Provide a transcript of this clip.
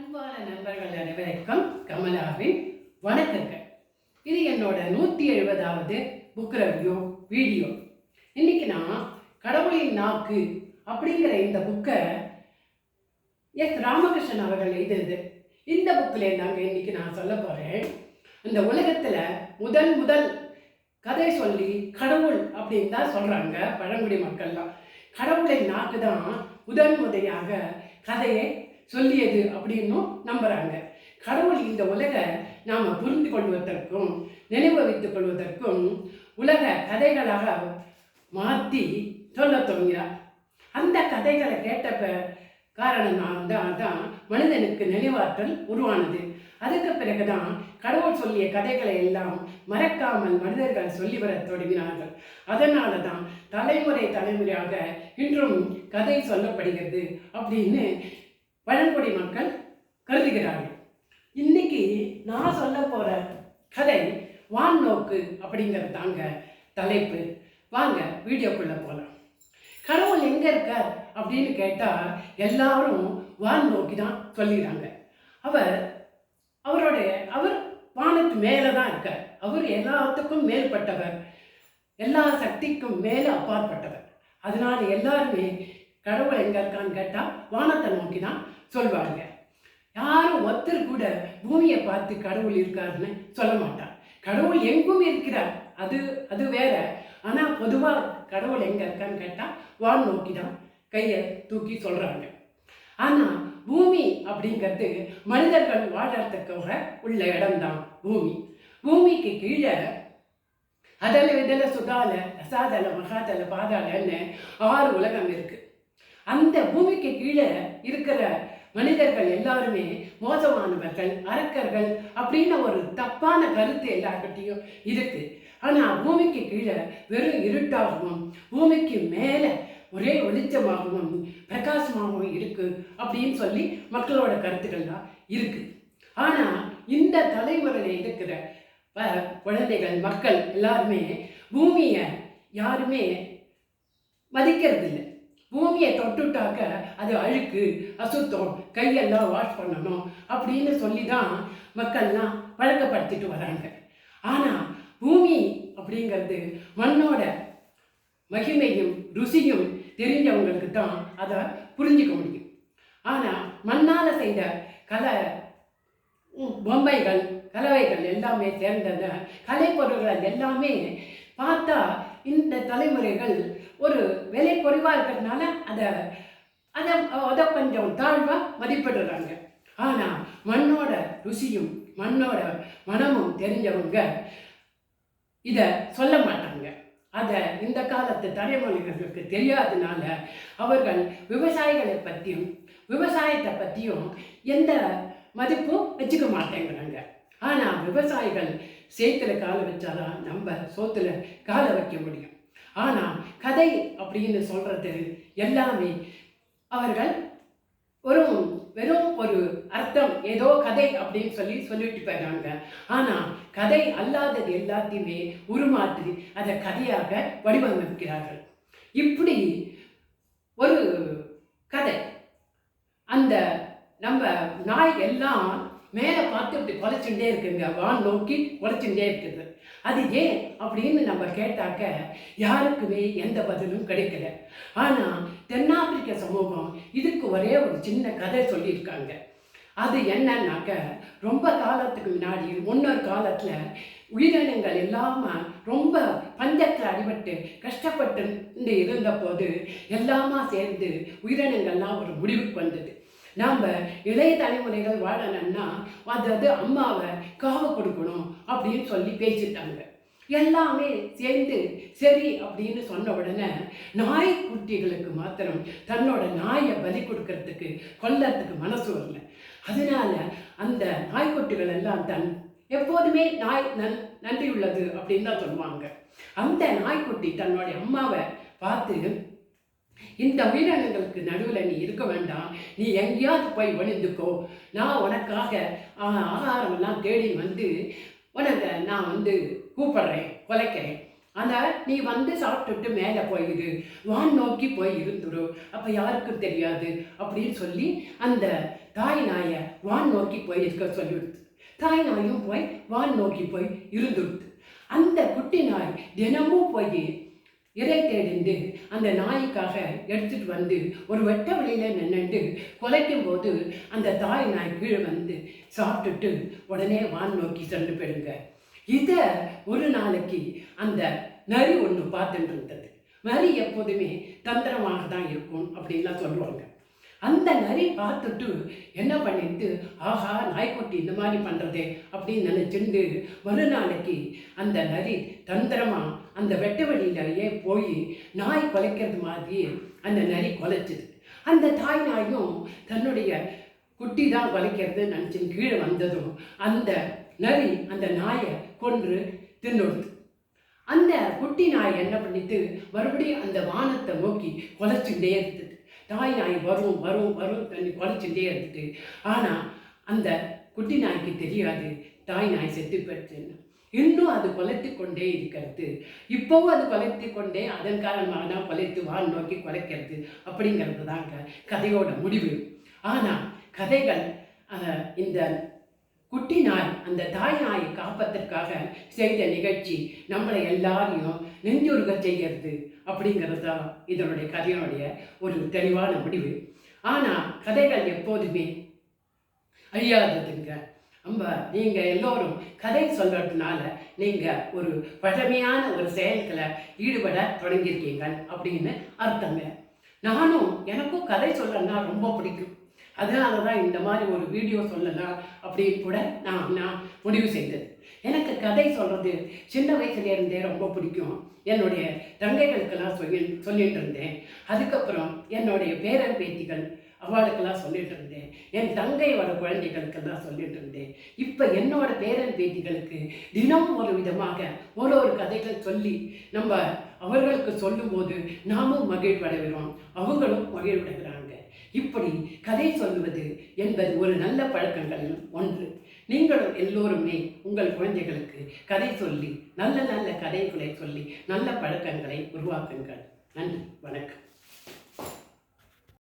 அன்பான நண்பர்கள் அனைவருக்கும் கமலாவின் வணக்கங்கள். இது என்னோட நூற்றி எழுபதாவது புக் ரிவ்யூ வீடியோ இன்னைக்கு நான் கடவுளின் நாக்கு அப்படிங்கிற இந்த புக்கை எஸ் ராமகிருஷ்ணன் அவர்கள் எழுதியது இந்த புக்கில் நாங்கள் இன்னைக்கு நான் சொல்ல போகிறேன் இந்த உலகத்தில் முதல் முதல் கதை சொல்லி கடவுள் அப்படின்னு தான் சொல்கிறாங்க பழங்குடி மக்கள்லாம். கடவுளின் நாக்கு தான் முதன் முறையாக கதையை சொல்லியது அப்படின்னும் நம்புகிறாங்க கடவுள் இந்த உலக நாம் புரிந்து கொள்வதற்கும் நினைவு வைத்துக் கொள்வதற்கும் உலக கதைகளாக மாற்றி சொல்லத் தொடங்கினார் அந்த கதைகளை கேட்டப்ப காரணம் தான் தான் மனிதனுக்கு நினைவாற்றல் உருவானது. அதுக்கு பிறகுதான் கடவுள் சொல்லிய கதைகளை எல்லாம் மறக்காமல் மனிதர்கள் சொல்லி வரத் தொடங்கினார்கள். அதனால தான் தலைமுறை தலைமுறையாக இன்றும் கதை சொல்லப்படுகிறது அப்படின்னு பழங்குடி மக்கள் கருதுகிறார்கள். இன்னைக்கு நான் சொல்ல போகிற கதை வான் நோக்கு அப்படிங்கிறது தாங்க தலைப்பு. வாங்க வீடியோக்குள்ளே போகலாம் கடவுள் எங்கே இருக்கார் அப்படின்னு கேட்டால் எல்லாரும் வான் நோக்கி தான் சொல்லிடுறாங்க அவர் அவருடைய அவர் வானத்து மேலே தான் இருக்கார். அவர் எல்லாத்துக்கும் மேல்பட்டவர். எல்லா சக்திக்கும் மேலே அப்பாற்பட்டவர். அதனால் எல்லாருமே கடவுள் எங்கே இருக்கான்னு கேட்டால் வானத்தை நோக்கி தான் சொல்வாங்க யாரும் ஒருத்தர் கூட பூமியை பார்த்து கடவுள் இருக்காருன்னு சொல்ல மாட்டார். கடவுள் எங்கும் இருக்கிறார். அது அது வேற. ஆனா பொதுவா கடவுள் எங்க இருக்கான்னு கேட்டா வான் நோக்கி தான் கையை தூக்கி சொல்றாங்க. ஆனா பூமி அப்படிங்கிறது மனிதர்கள் வாழறதுக்காக உள்ள இடம்தான் பூமி. பூமிக்கு கீழே அதல விதல சுதால ரசாதல மகாதல பாதாளன்னு ஆறு உலகம் இருக்கு. அந்த பூமிக்கு கீழே இருக்கிற மனிதர்கள் எல்லாருமே மோசமானவர்கள் அரக்கர்கள் அப்படின்னு ஒரு தப்பான கருத்து எல்லார்கிட்டையும் இருக்கு. ஆனால் பூமிக்கு கீழே வெறும் இருட்டாகவும் பூமிக்கு மேலே ஒரே வெளிச்சமாகவும் பிரகாசமாகவும் இருக்கு அப்படின்னு சொல்லி மக்களோட கருத்துக்கள்லாம் இருக்கு. ஆனால் இந்த தலைமுறையில் இருக்கிற ப- குழந்தைகள் மக்கள் எல்லாருமே பூமியை யாருமே மதிக்கிறது இல்லை பூமியை தொட்டுட்டாக்க அது அழுக்கு அசுத்தம் கையெல்லாம் வாஷ் பண்ணணும் அப்படின்னு சொல்லி தான் மக்கள்லாம் பழக்கப்படுத்திட்டு வராங்க. ஆனால் பூமி அப்படிங்கிறது மண்ணோட மகிமையும் ருசியும் தெரிஞ்சவங்களுக்கு தான் அதை புரிஞ்சுக்க முடியும். ஆனால் மண்ணால் செய்த கலை பொம்மைகள் கலவைகள் எல்லாமே சேர்ந்தத கலைப்பொருள்கள் எல்லாமே பார்த்தா இந்த தலைமுறைகள் ஒரு விலை குறைவாக இருக்கிறதுனால அதை அதை அதை கொஞ்சம் தாழ்வாக மதிப்பிடுறாங்க. ஆனால் மண்ணோட ருசியும் மண்ணோட மனமும் தெரிஞ்சவங்க இதை சொல்ல மாட்டாங்க. அதை இந்த காலத்து தலைமுறைகளுக்கு தெரியாதனால அவர்கள் விவசாயிகளை பற்றியும் விவசாயத்தை பற்றியும் எந்த மதிப்பும் வச்சுக்க மாட்டேங்கிறாங்க. ஆனால் விவசாயிகள் சேத்துல காலை வச்சாதான் நம்ம சோத்துல காலை வைக்க முடியும். ஆனால் கதை அப்படின்னு சொல்றது எல்லாமே அவர்கள் வெறும் வெறும் ஒரு அர்த்தம் ஏதோ கதை அப்படின்னு சொல்லி சொல்லிட்டு போயிடுறாங்க. ஆனால் கதை அல்லாதது எல்லாத்தையுமே உருமாற்றி அதை கதையாக வடிவமைக்கிறார்கள். இப்படி ஒரு கதை அந்த நம்ம நாய் எல்லாம் மேலே பார்த்து இப்படி குலைச்சுட்டே இருக்குங்க. வான் நோக்கி குலைச்சுட்டே இருக்குது. அது ஏன் அப்படின்னு நம்ம கேட்டாக்க யாருக்குமே எந்த பதிலும் கிடைக்கல. ஆனால் தென்னாப்பிரிக்க சமூகம் இதுக்கு ஒரே ஒரு சின்ன கதை சொல்லியிருக்காங்க. அது என்னன்னாக்க ரொம்ப காலத்துக்கு முன்னாடி முன்னொரு காலத்தில் உயிரினங்கள் இல்லாமல் ரொம்ப பஞ்சத்தில் அடிபட்டு கஷ்டப்பட்டு இருந்தபோது எல்லாமா சேர்ந்து உயிரினங்கள்லாம் ஒரு முடிவுக்கு வந்தது. நாம் இளைய தலைமுறைகள் வாழணும்னா அதாவது அம்மாவை காவு கொடுக்கணும் அப்படின்னு சொல்லி பேசிட்டாங்க. எல்லாமே சேர்ந்து சரி அப்படின்னு சொன்ன உடனே நாய்க்குட்டிகளுக்கு மாத்திரம் தன்னோட நாயை பலி கொடுக்கறதுக்கு கொல்லறதுக்கு மனசு வரல. அதனால அந்த நாய்க்குட்டிகள் எல்லாம் தன் எப்போதுமே நாய் நன் நன்றி உள்ளது அப்படின்னு தான் சொல்லுவாங்க. அந்த நாய்க்குட்டி தன்னுடைய அம்மாவை பார்த்து இந்த உயிரினங்களுக்கு நடுவில் நீ இருக்க வேண்டாம். நீ எங்கேயாவது போய் ஒளிந்துக்கோ. நான் உனக்காக ஆ, ஆகாரமெல்லாம் தேடி வந்து உனக்கு நான் வந்து கூப்பிடுறேன் குலைக்கிறேன். ஆனால் நீ வந்து சாப்பிட்டுட்டு மேலே போயிடு வான் நோக்கி போய் இருந்துரு. அப்போ யாருக்கும் தெரியாது. அப்படின்னு சொல்லி அந்த தாய் நாயை வான் நோக்கி போய் இருக்க சொல்லிவிடுது. தாய் நாயும் போய் வான் நோக்கி போய் இருந்துடுது அந்த குட்டி நாய் தினமும் போய் இறை தேடிந்து அந்த நாய்க்காக எடுத்துட்டு வந்து ஒரு வெட்ட வழியில் நின்னுட்டு குலைக்கும் போது அந்த தாய் நாய் கீழே வந்து சாப்பிட்டுட்டு உடனே வான் நோக்கி சென்று போயிடுங்க. இதை ஒரு நாளைக்கு அந்த நரி ஒன்று பார்த்துட்டு இருந்தது. நரி எப்போதுமே தந்திரமாக தான் இருக்கும் அப்படின்லாம் சொல்லுவாங்க. அந்த நரி பார்த்துட்டு என்ன பண்ணிட்டு ஆஹா நாய்க்குட்டி இந்த மாதிரி பண்ணுறதே அப்படின்னு நினச்சிண்டு மறுநாளைக்கு அந்த நரி தந்திரமாக அந்த வெட்ட வழியிலேயே போய் நாய் குலைக்கிறது மாதிரி அந்த நரி குலைச்சிது. அந்த தாய் நாயும் தன்னுடைய குட்டி தான் வளைக்கிறது நினச்சி கீழே வந்ததும் அந்த நரி அந்த நாயை கொன்று தின்னுடுது அந்த குட்டி நாய் என்ன பண்ணிட்டு மறுபடியும் அந்த வானத்தை நோக்கி கொலைச்சுட்டே இருந்தது தாய் நாய் வரும் வரும் வரும் தண்ணி குலைச்சுட்டே இருந்துட்டு ஆனால் அந்த குட்டி நாய்க்கு தெரியாது. தாய் நாய் செத்து போயிடுச்சுன்னு இன்னும் அது கொலைத்து கொண்டே இருக்கிறது. இப்போவும் அது கொலைத்து கொண்டே அதன் காரணமாக தான் கொலைத்து வான் நோக்கி குலைக்கிறது அப்படிங்கிறது தாங்க கதையோட முடிவு. ஆனால் கதைகள் இந்த குட்டி நாய் அந்த தாய் நாயை காப்பதற்காக செய்த நிகழ்ச்சி நம்மளை எல்லாரையும் நெஞ்சொருக செய்கிறது அப்படிங்கிறது தான் இதனுடைய கதையினுடைய ஒரு தெளிவான முடிவு. ஆனால் கதைகள் எப்போதுமே அழியாததுங்க. ரொம்ப நீங்கள் எல்லோரும் கதை சொல்கிறதுனால நீங்கள் ஒரு பழமையான ஒரு செயல்களை ஈடுபட தொடங்கியிருக்கீங்க அப்படின்னு அர்த்தங்க. நானும் எனக்கும் கதை சொல்லணும்னா ரொம்ப பிடிக்கும். அதனால தான் இந்த மாதிரி ஒரு வீடியோ சொல்லலாம் அப்படின்னு கூட நான் நான் முடிவு செய்தது. எனக்கு கதை சொல்கிறது சின்ன வயசுல இருந்தே ரொம்ப பிடிக்கும். என்னுடைய தங்கைகளுக்கெல்லாம் சொல்லி சொல்லிட்டு இருந்தேன். அதுக்கப்புறம் என்னுடைய பேரன் பேத்திகள் அவளுக்கெல்லாம் சொல்லிட்டு இருந்தேன். என் தங்கையோட குழந்தைகளுக்கெல்லாம் சொல்லிட்டு இருந்தேன். இப்போ என்னோட பேரன் பேத்திகளுக்கு தினம் ஒரு விதமாக ஒரு ஒரு கதைகள் சொல்லி நம்ம அவர்களுக்கு சொல்லும்போது நாமும் மகிழ்வடைகிறோம். அவங்களும் மகிழ்வடைகிறார் இப்படி கதை சொல்லுவது என்பது ஒரு நல்ல பழக்கங்களில் ஒன்று. நீங்களும் எல்லோருமே உங்கள் குழந்தைகளுக்கு கதை சொல்லி நல்ல நல்ல கதைகளை சொல்லி நல்ல பழக்கங்களை உருவாக்குங்கள். நன்றி வணக்கம்.